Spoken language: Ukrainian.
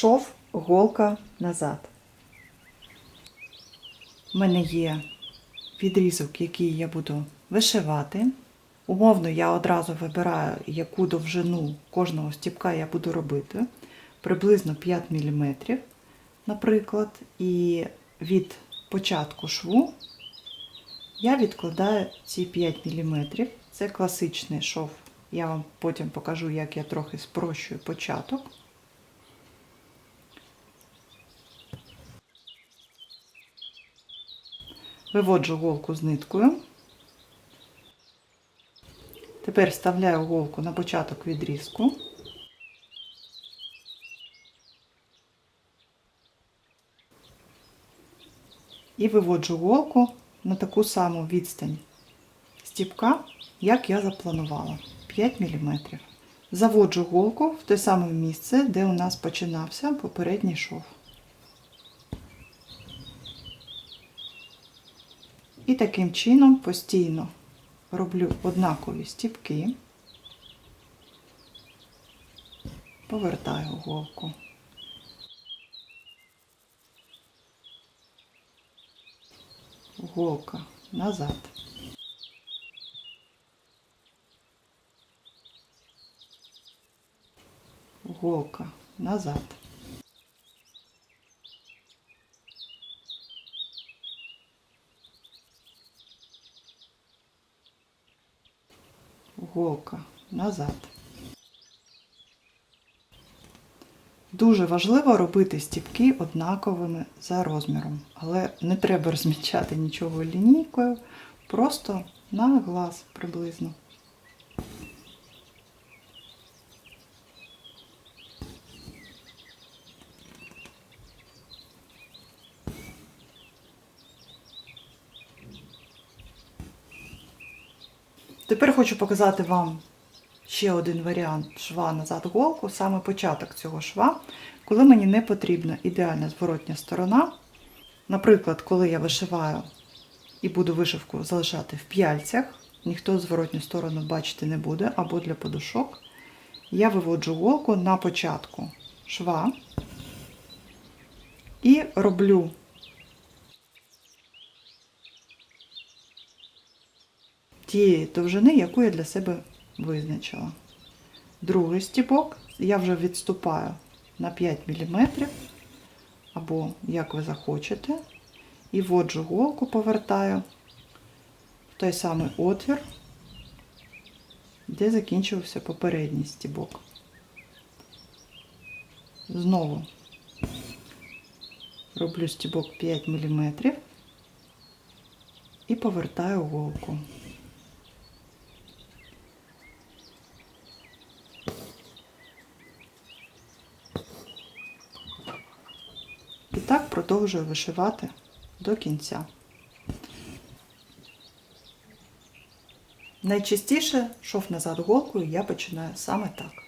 Шов, голка назад. У мене є відрізок, який я буду вишивати. Умовно, я одразу вибираю, яку довжину кожного стіпка я буду робити. Приблизно 5 мм, наприклад. І від початку шву я відкладаю ці 5 мм. Це класичний шов. Я вам потім покажу, як я трохи спрощую початок. Виводжу голку з ниткою. Тепер вставляю голку на початок відрізку. І виводжу голку на таку саму відстань стіпка, як я запланувала 5 мм. Заводжу голку в те саме місце, де у нас починався попередній шов. І таким чином постійно роблю однакові стіпки, повертаю голку. Голка назад. Голка назад. Голка назад. Дуже важливо робити стіпки однаковими за розміром, але не треба розмічати нічого лінійкою, просто на глаз приблизно. Тепер хочу показати вам ще один варіант шва назад голку, саме початок цього шва, коли мені не потрібна ідеальна зворотня сторона. Наприклад, коли я вишиваю і буду вишивку залишати в п'яльцях, ніхто зворотню сторону бачити не буде, або для подушок, я виводжу голку на початку шва і роблю тієї довжини, яку я для себе визначила. Другий стібок я вже відступаю на 5 мм, або як ви захочете, і вводжу голку, повертаю в той самий отвір, де закінчився попередній стібок. Знову роблю стібок 5 мм і повертаю голку. І так продовжую вишивати до кінця. Найчастіше шов назад голкою я починаю саме так.